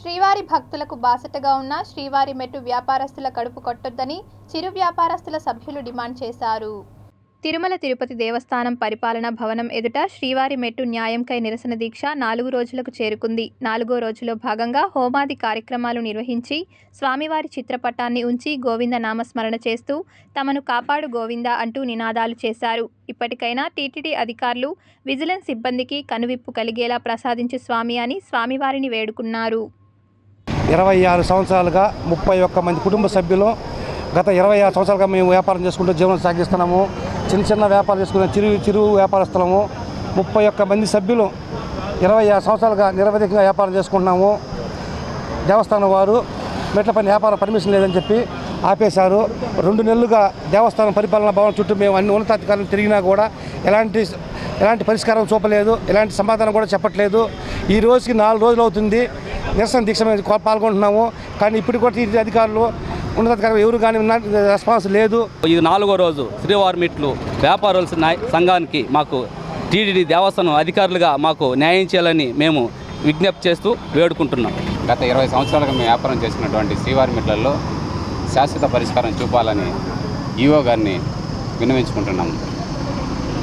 శ్రీవారి భక్తులకు బాసటగా ఉన్న శ్రీవారి మెట్టు వ్యాపారస్తుల కడుపు కొట్టొద్దని చిరు వ్యాపారస్తుల సభ్యులు డిమాండ్ చేశారు. తిరుమల తిరుపతి దేవస్థానం పరిపాలనా భవనం ఎదుట శ్రీవారి మెట్టు న్యాయంకై నిరసన దీక్ష నాలుగు రోజులకు చేరుకుంది. నాలుగో రోజులో భాగంగా హోమాది కార్యక్రమాలు నిర్వహించి స్వామివారి చిత్రపటాన్ని ఉంచి గోవింద నామస్మరణ చేస్తూ తమను కాపాడు గోవింద అంటూ నినాదాలు చేశారు. ఇప్పటికైనా టీటీడీ అధికారులు విజిలెన్స్ సిబ్బందికి కనువిప్పు కలిగేలా ప్రసాదించు స్వామి అని స్వామివారిని వేడుకున్నారు. ఇరవై ఆరు సంవత్సరాలుగా ముప్పై ఒక్క మంది కుటుంబ సభ్యులు గత ఇరవై ఆరు సంవత్సరాలుగా మేము వ్యాపారం చేసుకుంటూ జీవనం సాగిస్తున్నాము. చిన్న చిన్న వ్యాపారం చేసుకునే చిరు చిరు వ్యాపారస్తులము. ముప్పై ఒక్క మంది సభ్యులు ఇరవై ఆరు సంవత్సరాలుగా నిరవధికంగా వ్యాపారం చేసుకుంటున్నాము. దేవస్థానం వారు మెట్ల పని వ్యాపార పర్మిషన్ లేదని చెప్పి ఆపేశారు. రెండు నెలలుగా దేవస్థానం పరిపాలనా భవనం చుట్టూ మేము అన్ని ఉన్నతాధికారులు తిరిగినా కూడా ఎలాంటి ఎలాంటి పరిష్కారం చూపలేదు ఎలాంటి సమాధానం కూడా చెప్పట్లేదు. ఈ రోజుకి నాలుగు రోజులు అవుతుంది. నిరసన దీక్ష పాల్గొంటున్నాము. కానీ ఇప్పుడు కూడా ఈ అధికారులు ఉన్నతాధికారులు ఎవరు కానీ రెస్పాన్స్ లేదు. ఇది నాలుగో రోజు శ్రీవారి మెట్లు వ్యాపారుల సంఘానికి మాకు టీటీడీ దేవస్థానం అధికారులుగా మాకు న్యాయం చేయాలని మేము విజ్ఞప్తి చేస్తూ వేడుకుంటున్నాం. గత ఇరవై సంవత్సరాలుగా మేము వ్యాపారం చేసినటువంటి శ్రీవారి మెట్లలో శాశ్వత పరిష్కారం చూపాలని ఈఓ గారిని విన్నవించుకుంటున్నాము.